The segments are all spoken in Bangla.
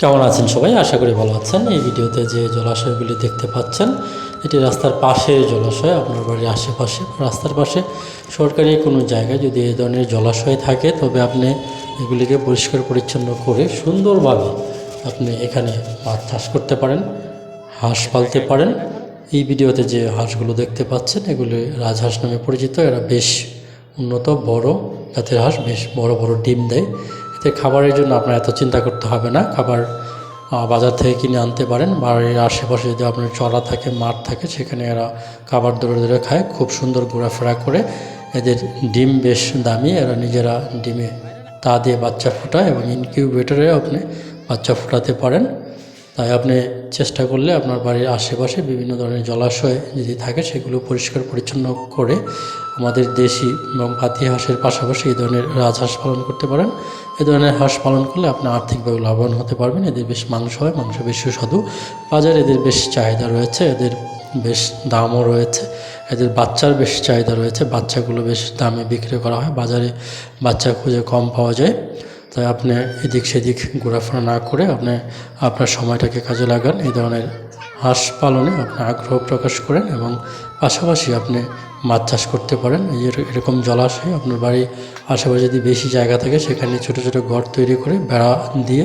কেমন আছেন সবাই? আশা করি ভালো আছেন। এই ভিডিওতে যে জলাশয়গুলি দেখতে পাচ্ছেন, এটি রাস্তার পাশের জলাশয়, আপনার বাড়ির আশেপাশে। রাস্তার পাশে সরকারি কোনো জায়গায় যদি এই ধরনের জলাশয় থাকে, তবে আপনি এগুলিকে পরিষ্কার পরিচ্ছন্ন করে সুন্দরভাবে আপনি এখানে মাছ চাষ করতে পারেন, হাঁস পালতে পারেন। এই ভিডিওতে যে হাঁসগুলো দেখতে পাচ্ছেন, এগুলি রাজহাঁস নামে পরিচিত। এরা বেশ উন্নত, বড় জাতের হাঁস, বেশ বড় বড় ডিম দেয়। এতে খাবারের জন্য আপনার এত চিন্তা করতে হবে না। খাবার বাজার থেকে কিনে আনতে পারেন। বাড়ির আশেপাশে যদি আপনার চড়া থাকে, মাঠ থাকে, সেখানে এরা খাবার দৌড়ে দৌড়ে খায়। খুব সুন্দর ঘোরাফেরা করে। এদের ডিম বেশ দামি। এরা নিজেরা ডিমে তা দিয়ে বাচ্চা ফোটায় এবং ইনকিউবেটরে আপনি বাচ্চা ফোটাতে পারেন। তাই আপনি চেষ্টা করলে আপনার বাড়ির আশেপাশে বিভিন্ন ধরনের জলাশয় যদি থাকে, সেগুলো পরিষ্কার পরিচ্ছন্ন করে আমাদের দেশি এবং পাতি হাঁসের পাশাপাশি এই ধরনের রাজহাঁস পালন করতে পারেন। এ ধরনের হাঁস পালন করলে আপনি আর্থিকভাবে লাভবান হতে পারবেন। এদের বেশ মাংস হয়, মাংস বেশ সুস্বাদু। বাজারে এদের বেশ চাহিদা রয়েছে, এদের বেশ দামও রয়েছে, এদের বাচ্চার বেশ চাহিদা রয়েছে, বাচ্চাগুলো বেশ দামে বিক্রি করা হয়। বাজারে বাচ্চা খুঁজে কম পাওয়া যায়। তাই আপনি এদিক সেদিক ঘোরাফেরা না করে আপনি আপনার সময়টাকে কাজে লাগান। এই ধরনের হাঁস পালনে আপনি আগ্রহ প্রকাশ করেন এবং পাশাপাশি আপনি মাছ চাষ করতে পারেন। এরকম জলাশয় আপনার বাড়ির আশেপাশে যদি বেশি জায়গা থাকে, সেখানে ছোট ছোট ঘর তৈরি করে বেড়া দিয়ে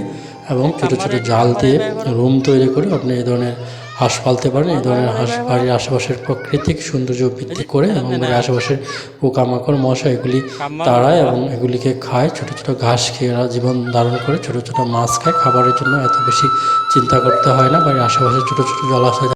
এবং ছোটো ছোটো জাল দিয়ে রুম তৈরি করে আপনি এই ধরনের হাঁস পালতে পারেন এই ধরনের হাঁস বাড়ির আশেপাশের প্রাকৃতিক সৌন্দর্য বৃদ্ধি করে এবং বাড়ির আশেপাশের পোকামাকড় মশা এগুলি তাড়ায় এবং এগুলিকে খায়। ছোট ছোট ঘাস খেয়ে এরা জীবন ধারণ করে ছোট ছোট মাছ খায়। খাবারের জন্য এত বেশি চিন্তা করতে হয় না বাড়ির আশেপাশে ছোট ছোট জলাশয়